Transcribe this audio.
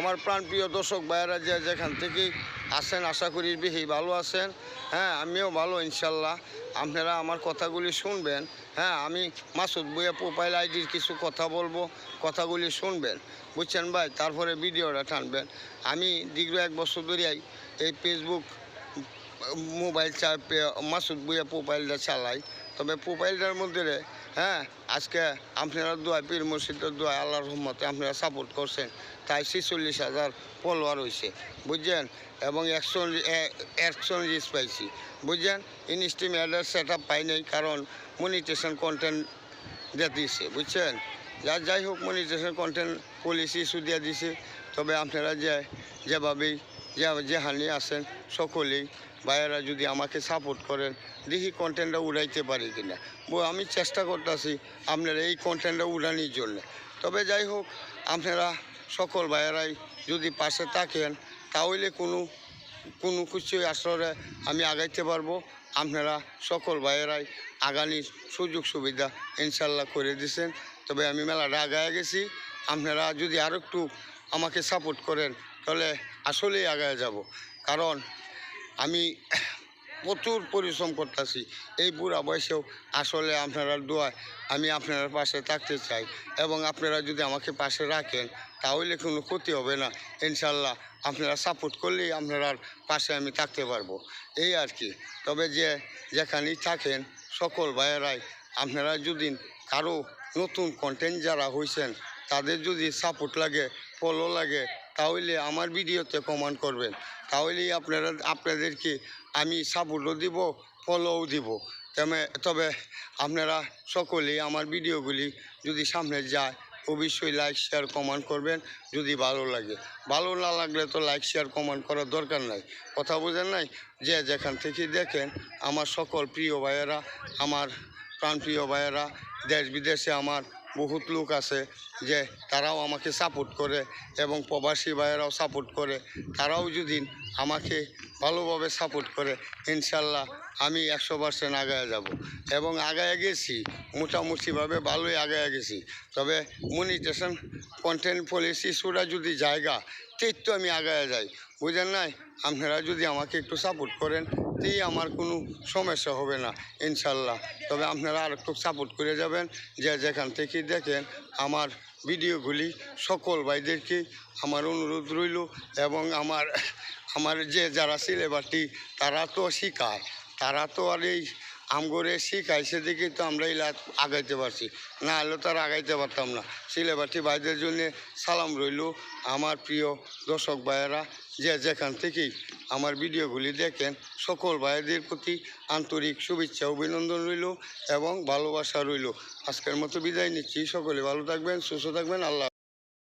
আমার প্রাণপ্রিয় দর্শক ভাইয়েরা যে যেখান থেকে আসেন আশা করি বেশি ভালো আছেন। হ্যাঁ আমিও ভালো, ইনশাল্লাহ। আপনারা আমার কথাগুলি শুনবেন। হ্যাঁ আমি মাসুদ বইয়া প্রোফাইল আইডির কিছু কথা বলব, কথাগুলি শুনবেন। বুঝছেন ভাই? তারপরে ভিডিওটা টানবেন। আমি দীর্ঘ এক বছর ধরেই এই ফেসবুক মোবাইল চা পে- মাসুদ বইয়া প্রোফাইলটা চালাই। তবে প্রোফাইলটার মধ্যে হ্যাঁ আজকে আপনারা দোয়া, পীর মসজিদের দোয়া, আল্লাহর রহমতে আপনারা সাপোর্ট করছেন। তাই ছেচল্লিশ হাজার ফলোয়ার হয়েছে বুঝছেন? এবং একশো একশো রিচ পাইছি, বুঝছেন? ইনস্টিম অ্যাডার সেট আপ পাই নাই, কারণ মনিটেশন কন্টেন্ট দিয়ে দিছে, বুঝছেন? যা যাই হোক মনিটেশন কন্টেন্ট পলিসি ইস্যু দিয়ে দিছে। তবে আপনারা যে যেভাবেই যে যেখানে আছেন সকলেই ভাইয়েরা যদি আমাকে সাপোর্ট করেন, দেখি কন্টেন্টটা উড়াইতে পারি কিনা। আমি চেষ্টা করতেছি আপনারা এই কন্টেন্টটা উড়ানোর জন্য। তবে যাই হোক, আপনারা সকল ভাইয়েরাই যদি পাশে থাকেন, তাহলে কোনো কোনো কিছু আসলে আমি আগাইতে পারব। আপনারা সকল ভাইয়েরাই আগানির সুযোগ সুবিধা ইনশাল্লাহ করে দিয়েছেন তবে আমি মেলাটা আগায় গেছি। আপনারা যদি আরও একটু আমাকে সাপোর্ট করেন, তাহলে আসলেই আগায় যাব। কারণ আমি প্রচুর পরিশ্রম করতেছি। এই বুড়া বয়সেও আসলে আপনারা দোয়ায় আমি আপনার পাশে থাকতে চাই এবং আপনারা যদি আমাকে পাশে রাখেন তাহলে কোনো ক্ষতি হবে না। ইনশাল্লাহ আপনারা সাপোর্ট করলেই আপনার পাশে আমি থাকতে পারব। এই আর কি। তবে যে যেখানেই থাকেন সকল ভাইয়েরাই আপনারা যদি কারও নতুন কন্টেন্ট যারা হয়েছেন তাদের যদি সাপোর্ট লাগে ফলো লাগে তাহলে আমার ভিডিওতে কমেন্ট করবেন। তাহলেই আপনারা, আপনাদেরকে আমি সাপোর্টও দিব ফলোও দিব। তবে তবে আপনারা সকলেই আমার ভিডিওগুলি যদি সামনে যায়, অবশ্যই লাইক শেয়ার কমেন্ট করবেন যদি ভালো লাগে। ভালো না লাগলে তো লাইক শেয়ার কমেন্ট করার দরকার নাই। কথা বোঝেন নাই? যে যেখান থেকে দেখেন, আমার সকল প্রিয় ভাইয়েরা, আমার প্রাণপ্রিয় ভাইয়েরা, দেশ বিদেশে আমার বহুত লোক আছে যে তারাও আমাকে সাপোর্ট করে এবং প্রবাসী ভাইয়েরাও সাপোর্ট করে। তারাও যদি আমাকে ভালোভাবে সাপোর্ট করে, ইনশাল্লাহ আমি একশো পার্সেন্ট আগায় যাব। এবং আগায় গেছি, মোটামুটিভাবে ভালোই আগায় গেছি। তবে মনিটেশন কন্টেন্ট পলিসি সুরা যদি জায়গা ঠিক তো আমি আগায় যাই। বুঝেন নাই? আপনারা যদি আমাকে একটু সাপোর্ট করেন তেই আমার কোনো সমস্যা হবে না, ইনশাল্লাহ। তবে আপনারা আর একটু সাপোর্ট করে যাবেন, যে যেখান থেকে দেখেন আমার ভিডিওগুলি সকল ভাইদেরকে আমার অনুরোধ রইল এবং আমার আমার যে যারা সিলেবাসটি তারা তো শিখায় তারা তো আর এই আমগরে শিখাইছে দেখেই তো আমরা এই আগাইতে পারছি। না হলে তো আর আগাইতে পারতাম না। সিলেবারটি ভাইদের জন্য সালাম রইল। আমার প্রিয় দর্শক ভাইয়েরা, যে যেখান থেকেই আমার ভিডিওগুলি দেখেন, সকল ভাইদের প্রতি আন্তরিক শুভেচ্ছা, অভিনন্দন রইল এবং ভালোবাসা রইল। আজকের মতো বিদায় নিচ্ছি। সকলে ভালো থাকবেন, সুস্থ থাকবেন। আল্লাহ